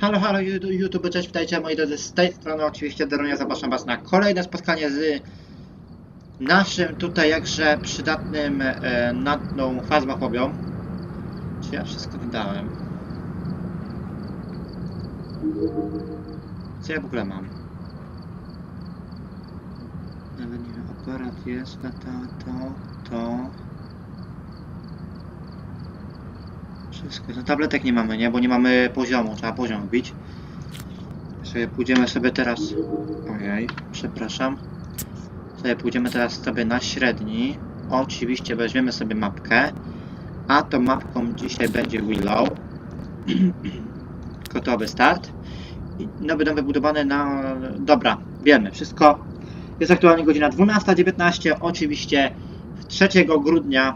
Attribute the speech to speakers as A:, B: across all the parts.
A: Halo, halo YouTube, cześć, witajcie moi drodzy, z tej strony oczywiście Deronia, zapraszam was na kolejne spotkanie z naszym tutaj jakże przydatnym e, natną fazmofobią. Czy ja wszystko wydałem? Co ja w ogóle mam? Nawet nie wiem, aparat jest, to, to, to... Wszystko. No tabletek nie mamy, nie? Bo nie mamy poziomu. Trzeba poziom wbić. Sobie pójdziemy sobie teraz... Ojej, przepraszam. Sobie pójdziemy teraz sobie na średni. Oczywiście weźmiemy sobie mapkę. A tą mapką dzisiaj będzie Willow. Gotowy start. I no będą wybudowane na... Dobra, wiemy. Wszystko. Jest aktualnie godzina 12.19. Oczywiście 3 grudnia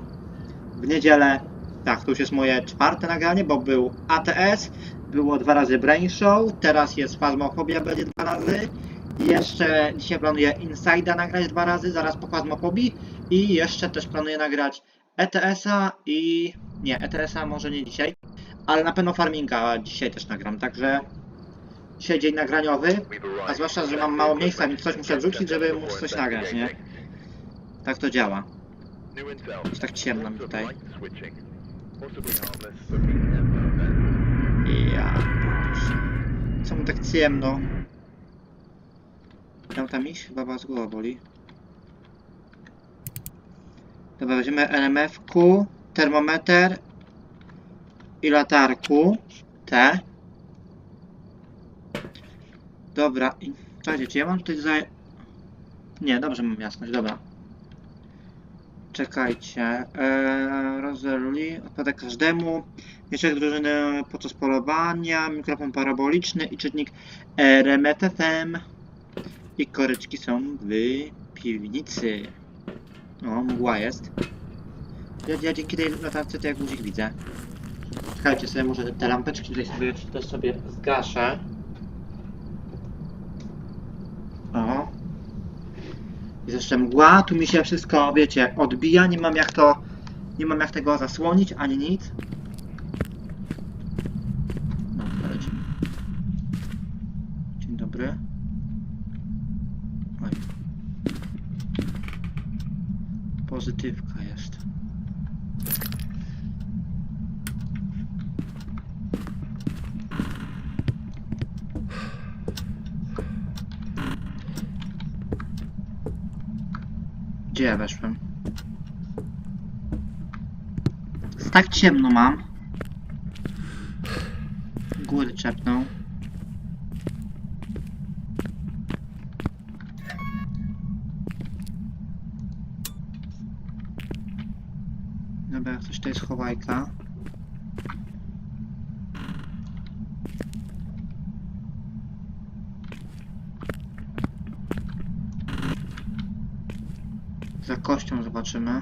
A: w niedzielę tak, to już jest moje czwarte nagranie, bo był ATS, było dwa razy Brain Show, teraz jest Phasmophobia, będzie dwa razy. Jeszcze dzisiaj planuję Inside'a nagrać dwa razy, zaraz po Phasmophobii. I jeszcze też planuję nagrać ETS-a i... Nie, ETS-a może nie dzisiaj, ale na pewno Farminga dzisiaj też nagram, także... Dzisiaj dzień nagraniowy, a zwłaszcza, że mam mało miejsca, więc coś muszę wrzucić, żeby móc coś nagrać, nie? Tak to działa.
B: Jest tak ciemno mi tutaj.
A: Ja. Co mu tak ciemno? Tam tam iść? Chyba was głowa boli. Dobra, weźmiemy RMF-ku, termometr i latarku. T. Dobra, czekajcie, czy ja mam tutaj za... Nie, dobrze mam jasność, dobra. Czekajcie. Eee, rozerli. Odpada każdemu. Mieczek drużyny podczas polowania. Mikrofon paraboliczny i czytnik RMFFM. I koryczki są w piwnicy. O, mgła jest. Ja, ja dzięki tej latarce to jak guzik widzę. Czekajcie sobie, może te lampeczki tutaj sobie też sobie zgaszę. O. Jest jeszcze mgła, tu mi się wszystko, wiecie, odbija, nie mam jak to, nie mam jak tego zasłonić, ani nic. No, lecimy. Dzień dobry. Oj. Pozytywka jest. Gdzie ja weszłem? Tak ciemno mam. Góry czepną. Dobra, jak coś to jest chowajka. Za kością zobaczymy.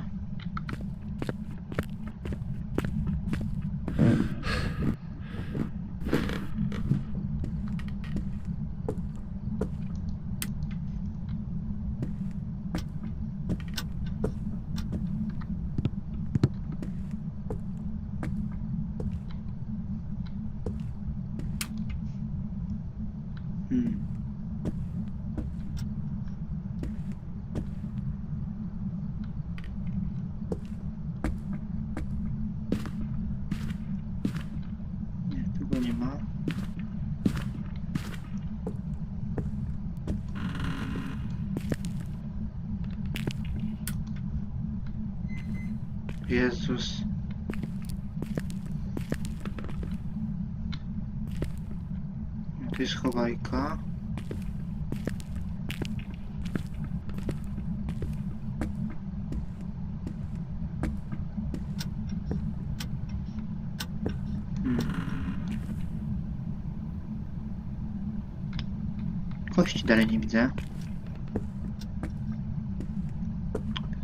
A: Hmm. Nie, tu go nie ma. Jezus. Tu jest chowajka. Hmm. Kości dalej nie widzę.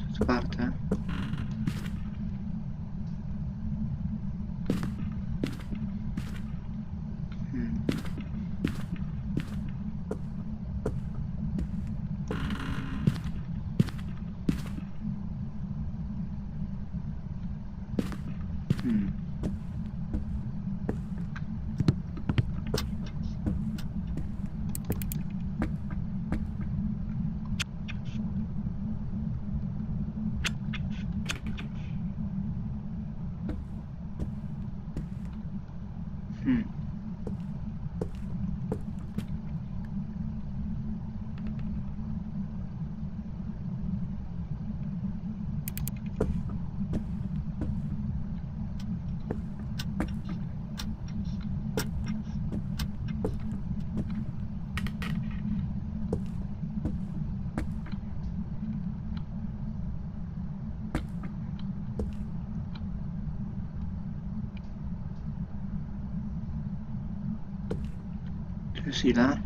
A: Jest otwarte. Hmm. Hmm. Hmm. Tu jest ile?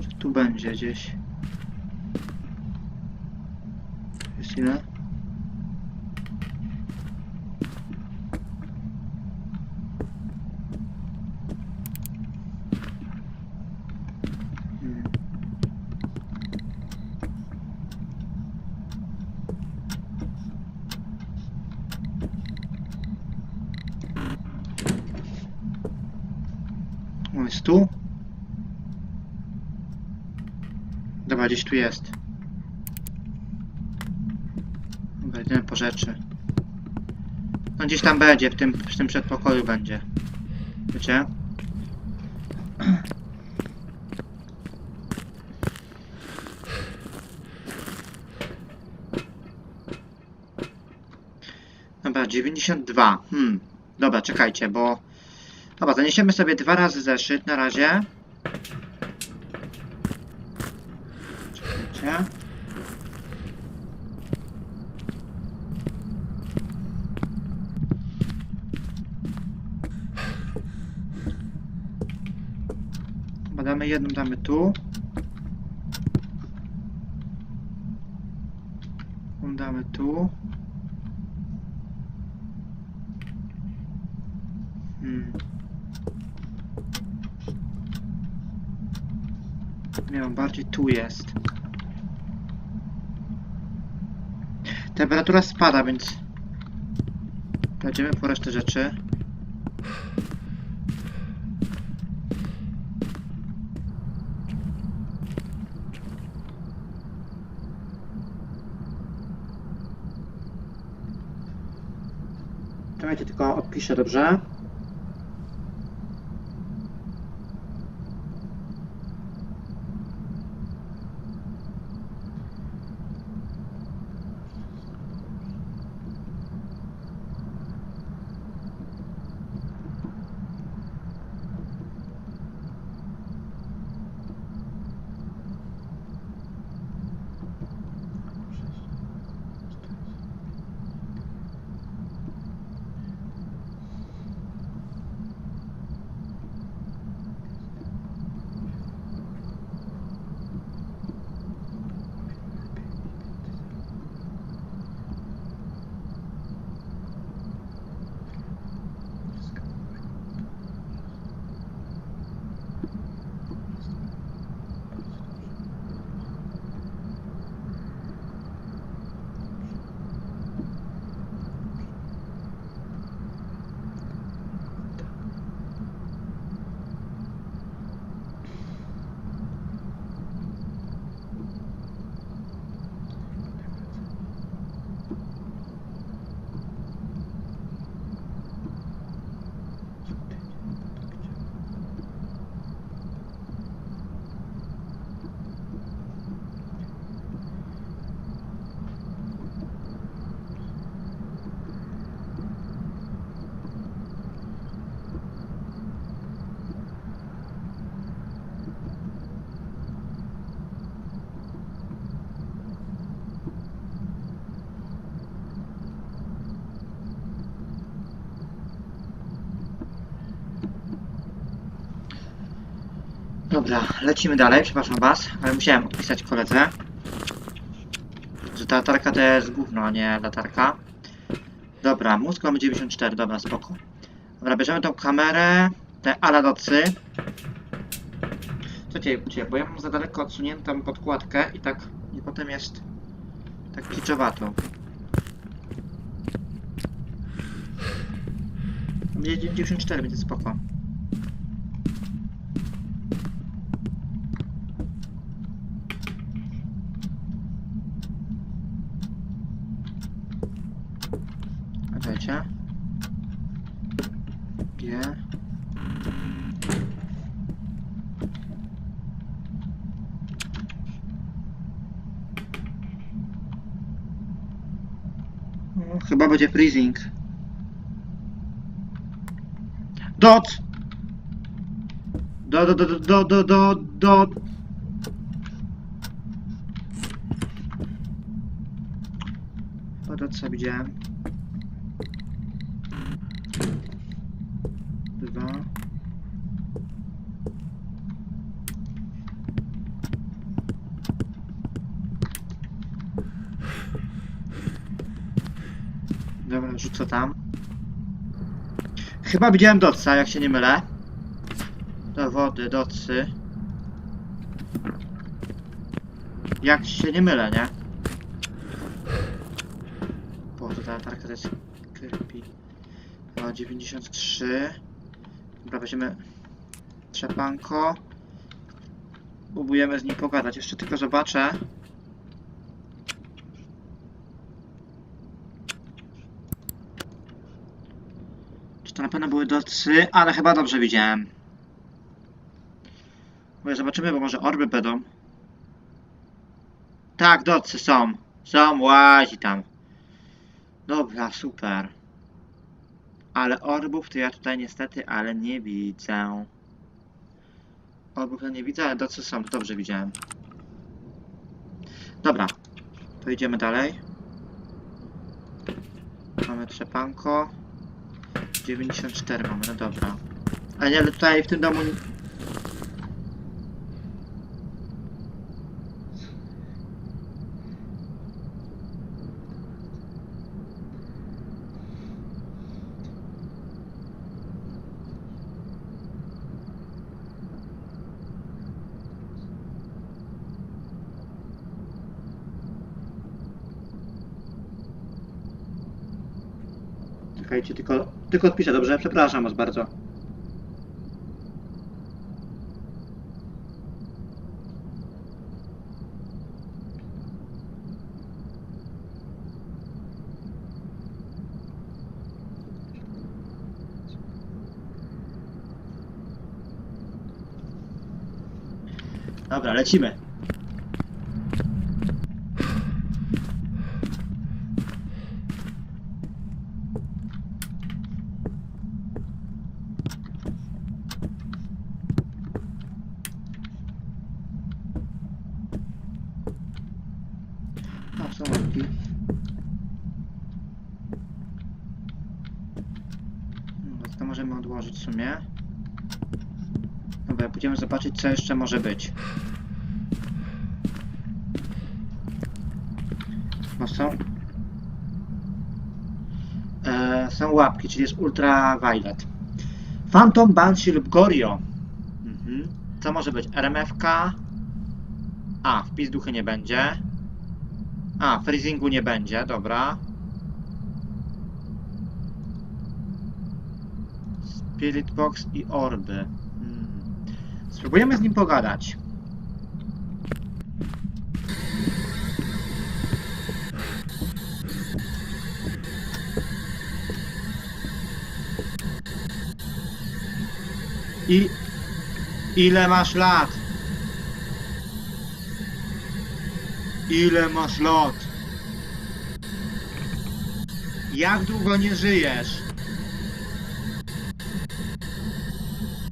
A: Czy tu będzie gdzieś? Jest ile? Hmm. O, jest tu? Dobra, gdzieś tu jest. Dobra, idziemy po rzeczy. No gdzieś tam będzie, w tym, w tym przedpokoju będzie. Wiecie? Dobra, 92. Hmm. Dobra, czekajcie, bo... Dobra, zaniesiemy sobie dwa razy zeszyt na razie. Czekajcie. Chyba damy jedną, damy tu. Damy tu. Hmm. Nie wiem, bardziej tu jest. Temperatura spada, więc będziemy po resztę rzeczy. Czekajcie, tylko odpiszę, dobrze? Dobra, lecimy dalej, przepraszam was, ale musiałem odpisać koledze. Że ta latarka to jest gówno, a nie latarka. Dobra, mózg mamy 94, dobra, spoko. Dobra, bierzemy tą kamerę, te aladocy. Co cię, bo ja mam za daleko odsuniętą podkładkę i tak, i potem jest tak kiczowato. Będzie 94, będzie spoko. Czekajcie. G. No, chyba będzie freezing. Dot! Do, do, do, do, do, do, do. Chyba dot co widziałem. Dwa. Rzucę tam. Chyba widziałem dotsa, jak się nie mylę. Do wody, dotsy. Jak się nie mylę, nie? Bo to ta latarka to jest creepy. O, 93. Dobra, weźmiemy trzepanko. Próbujemy z nim pogadać. Jeszcze tylko zobaczę. To na pewno były docy? Ale chyba dobrze widziałem. Może zobaczymy, bo może orby będą. Tak, docy są. Są, łazi tam. Dobra, super. Ale orbów to ja tutaj niestety, ale nie widzę. Orbów ja nie widzę, ale docy są, to dobrze widziałem. Dobra, to idziemy dalej. Mamy trzepanko. 94 mamy, no dobra. Ale nie, ale tutaj w tym domu... Czekajcie, tylko, tylko odpiszę, dobrze? Przepraszam was bardzo. Dobra, lecimy. Łapki. No, to możemy odłożyć w sumie. Dobra, pójdziemy zobaczyć, co jeszcze może być. No są. E, są łapki, czyli jest ultraviolet. Phantom, Banshee lub Gorio. Mhm. Co może być? RMFK. A, wpis duchy nie będzie. A, freezingu nie będzie, dobra. Spirit Box i orby. Hmm. Spróbujemy z nim pogadać. I ile masz lat? Ile masz lat? Jak długo nie żyjesz?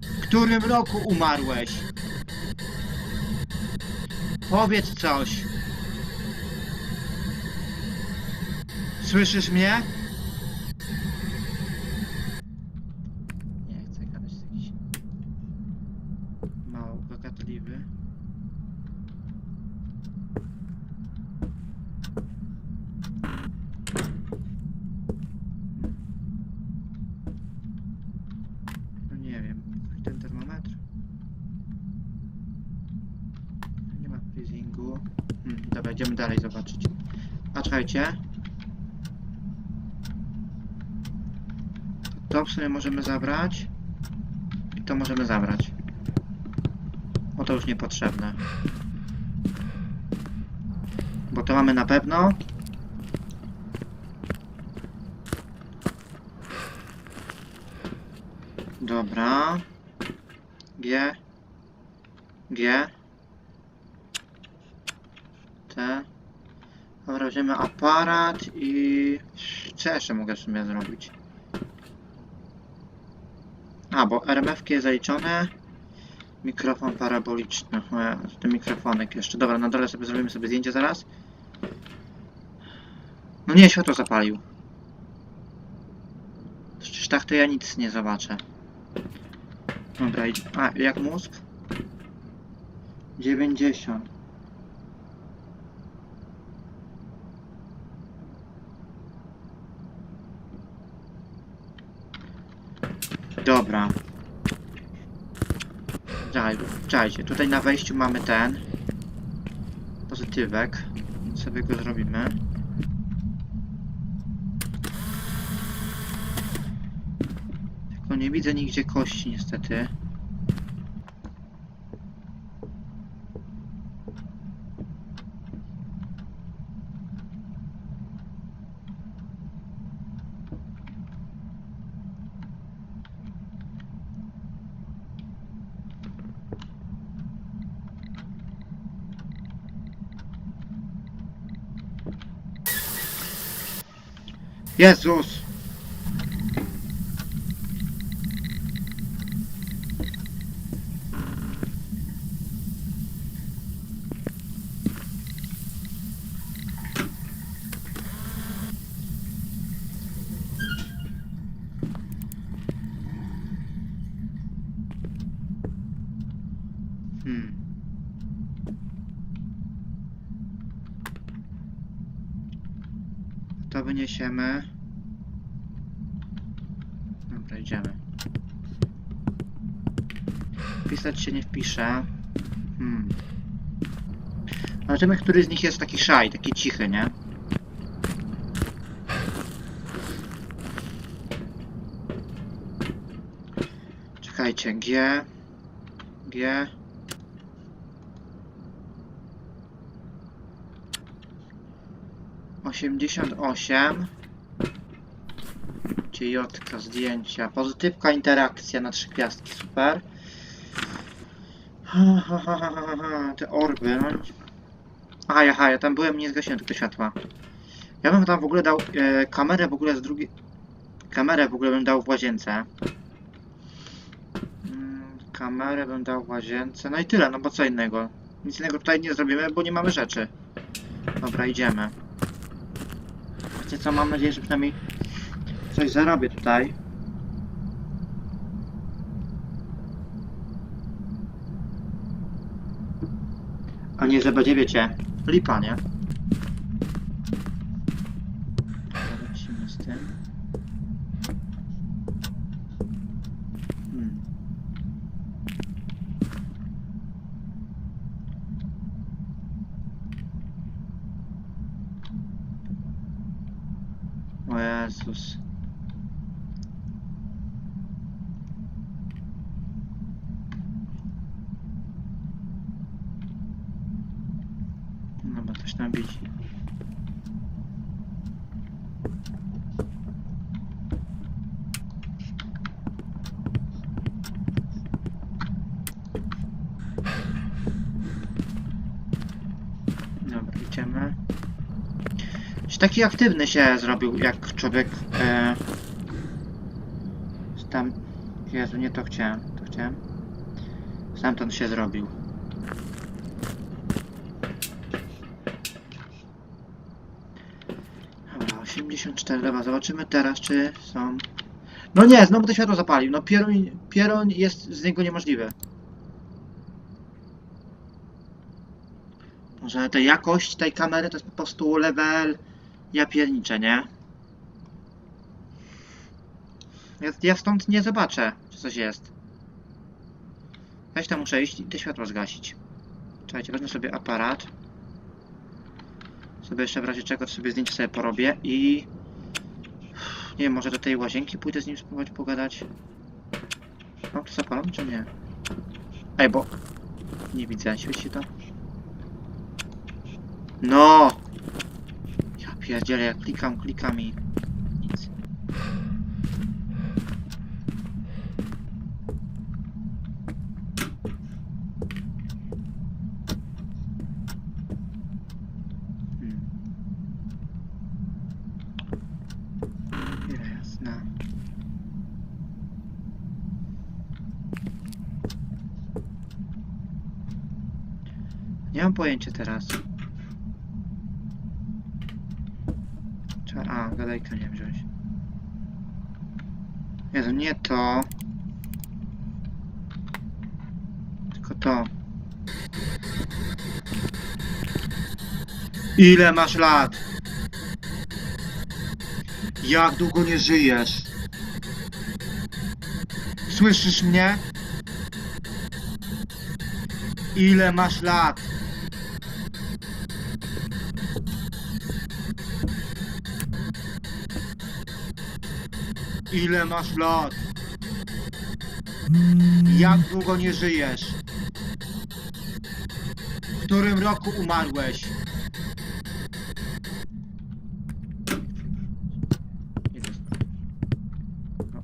A: W którym roku umarłeś? Powiedz coś. Słyszysz mnie? Nie chcę gadać z jakiś mało gagatliwy. No nie wiem, ten termometr. Nie ma freezingu. Idziemy dalej zobaczyć. A czekajcie. To w sumie możemy zabrać. I to możemy zabrać. Bo to już niepotrzebne. Bo to mamy na pewno. Dobra. G. G. Weźmiemy aparat i... Co jeszcze mogę w sumie zrobić? A, bo RMF-ki jest zaliczone. Mikrofon paraboliczny. Ten mikrofonek jeszcze. Dobra, na dole sobie zrobimy sobie zdjęcie zaraz. No nie, światło zapalił. Przecież tak to ja nic nie zobaczę. Dobra. A, jak mózg? 90. Dobra. Czaj, czajcie, tutaj na wejściu mamy ten pozytywek, więc sobie go zrobimy. Tylko nie widzę nigdzie kości niestety. Jezus! Hmm. To wyniesiemy. Dobra, idziemy. Wpisać się nie wpisze. Hmm. Zobaczymy, który z nich jest taki szaj, taki cichy, nie? Czekajcie, G. G. Osiemdziesiąt osiem. Gdzie Jotka, zdjęcia. Pozytywka, interakcja na trzy gwiazdki, super. Ha, ha, ha, ha, ha, Te orby, no. Aha, aha, ja tam byłem, nie zgasiłem tylko światła. Ja bym tam w ogóle dał e, kamerę w ogóle z drugiej... Kamerę w ogóle bym dał w łazience. Mm, kamerę bym dał w łazience. No i tyle, no bo co innego. Nic innego tutaj nie zrobimy, bo nie mamy rzeczy. Dobra, idziemy. Wiecie co, mam nadzieję, że przynajmniej coś zarobię tutaj. A nie, że będzie, wiecie, lipa, nie? Dobra, Lecimy z tym. Hmm. O Jezus. No bo coś widzi. Dobra, idziemy. Taki aktywny się zrobił, jak człowiek... E, tam... Jezu, nie to chciałem. To chciałem. Stamtąd się zrobił. Dobra, 84, dobra, zobaczymy teraz, czy są... No nie, znowu to światło zapalił. No pierun, pierun jest z niego niemożliwy. Może ta jakość tej kamery to jest po prostu level... Ja nie? Ja, ja stąd nie zobaczę, czy coś jest. Weź tam muszę iść i te światła zgasić. Czekajcie, wezmę sobie aparat. Sobie jeszcze w razie czego sobie zdjęcie sobie porobię i... Nie wiem, może do tej łazienki pójdę z nim spróbować pogadać. Mam to zapalone, czy nie? Ej, bo... Nie widzę, świeci to? No! Ja pierdzielę, ja klikam, klikam i... okna. Nie mam pojęcia teraz. Trzeba... A, gadajka nie wziąć. Jezu, nie to. Tylko to. Ile masz lat? Jak długo nie żyjesz? Słyszysz mnie? Ile masz lat? Ile masz lat? Jak długo nie żyjesz? W którym roku umarłeś? Idę stąd. No.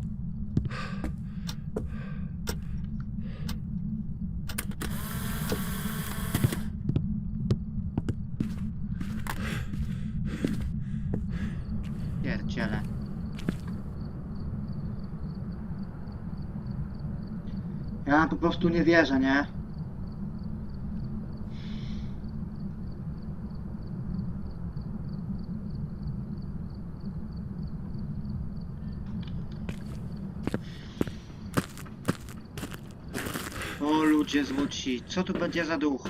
A: Pierdziele. Ja po prostu nie wierzę, nie? O ludzie złoci, co tu będzie za duch?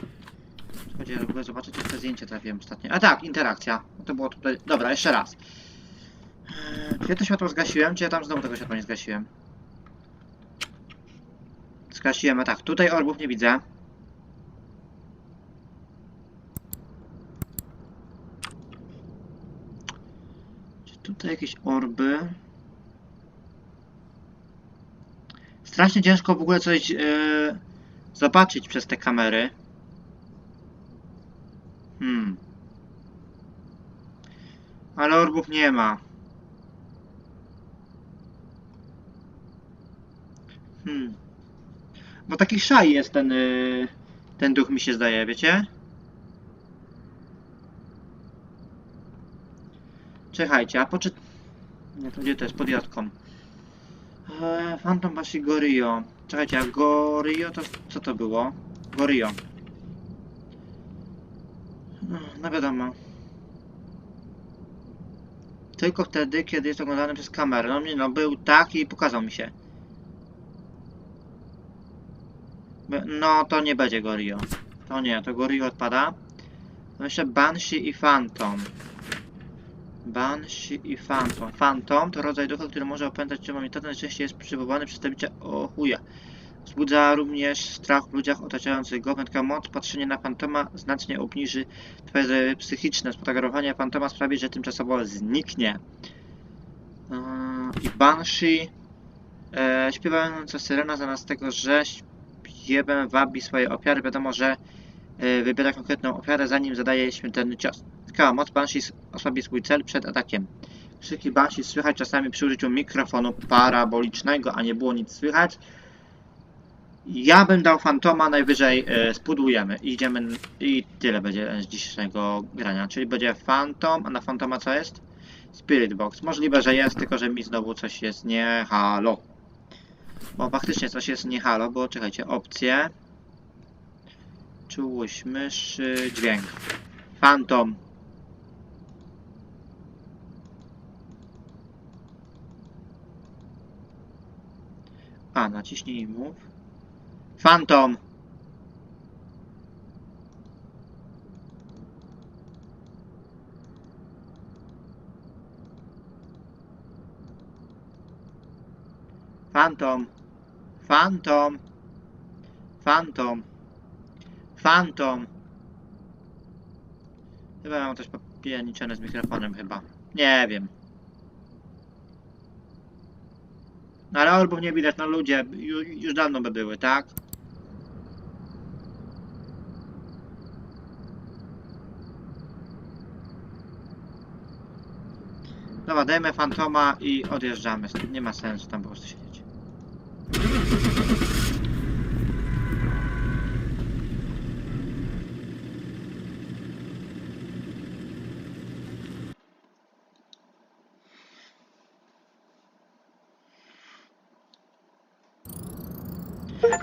A: Chodźcie, w ogóle zobaczycie te zdjęcie trafiłem ostatnio. A tak, interakcja. No to było tutaj. Dobra, jeszcze raz. Eee, Czy ja to światło zgasiłem, czy ja tam znowu tego światła nie zgasiłem? Zgasiłem, a tak, tutaj orbów nie widzę. Czy tutaj jakieś orby? Strasznie ciężko w ogóle coś e, zobaczyć przez te kamery. Hmm. Ale orbów nie ma. Hmm. Bo taki szaj jest ten, y, ten duch mi się zdaje, wiecie? Czekajcie, a poczy... Nie, to gdzie to jest? Pod jatką. Eee, Phantom Bashi. Czekajcie, a Gorio to co to było? Gorio. No, no wiadomo. Tylko wtedy, kiedy jest oglądany przez kamerę. No nie no, był tak i pokazał mi się. No, to nie będzie Gorio. To nie, to Gorio odpada. Jeszcze Banshee i Phantom. Banshee i Phantom. Phantom to rodzaj ducha, który może opętać czy momentalnie najczęściej jest przywołany przedstawiciel o chuja. Wzbudza również strach w ludziach otaczających go. Wędka moc, patrzenie na fantoma znacznie obniży twoje psychiczne. Sfotografowanie fantoma sprawi, że tymczasowo zniknie. Yy, I Banshee. E, śpiewająca syrena zamiast tego, że śpiewem wabi swoje ofiary. Wiadomo, że e, wybiera konkretną ofiarę, zanim zadaje śmiertelny cios. Skała moc Banshee osłabi swój cel przed atakiem. Krzyki Banshee słychać czasami przy użyciu mikrofonu parabolicznego, a nie było nic słychać. Ja bym dał Fantoma, najwyżej e, spudujemy. Idziemy i tyle będzie z dzisiejszego grania. Czyli będzie Phantom, a na Fantoma co jest? Spirit Box. Możliwe, że jest, tylko że mi znowu coś jest nie halo. Bo faktycznie coś jest nie halo, bo czekajcie, opcje. Czułość myszy, dźwięk. Phantom. A, naciśnij mów. Phantom. Phantom. Phantom. Phantom. Phantom. Chyba mam coś popierniczone z mikrofonem chyba. Nie wiem. No ale orbów nie widać, no ludzie, już, już dawno by były, tak? Dobra, dajmy fantoma i odjeżdżamy. Nie ma sensu tam po prostu siedzieć.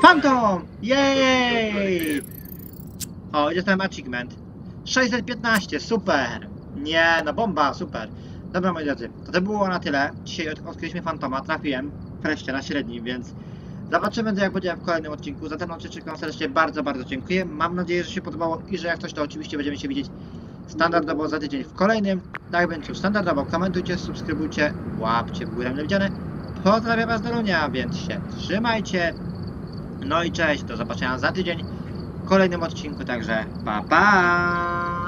A: Phantom! Jej! O, dostałem achievement. 615, super! Nie, no bomba, super. Dobra, moi drodzy, to to było na tyle. Dzisiaj od- odkryliśmy Fantoma, trafiłem wreszcie na średnim, więc zobaczymy, jak będzie w kolejnym odcinku. Za ten odcinek wam serdecznie bardzo, bardzo dziękuję. Mam nadzieję, że się podobało i że jak coś, to oczywiście będziemy się widzieć standardowo za tydzień w kolejnym. Tak więc już standardowo komentujcie, subskrybujcie, łapcie w górę widziane. Pozdrawiam was do Lunia, więc się trzymajcie. No i cześć, do zobaczenia za tydzień w kolejnym odcinku, także pa pa!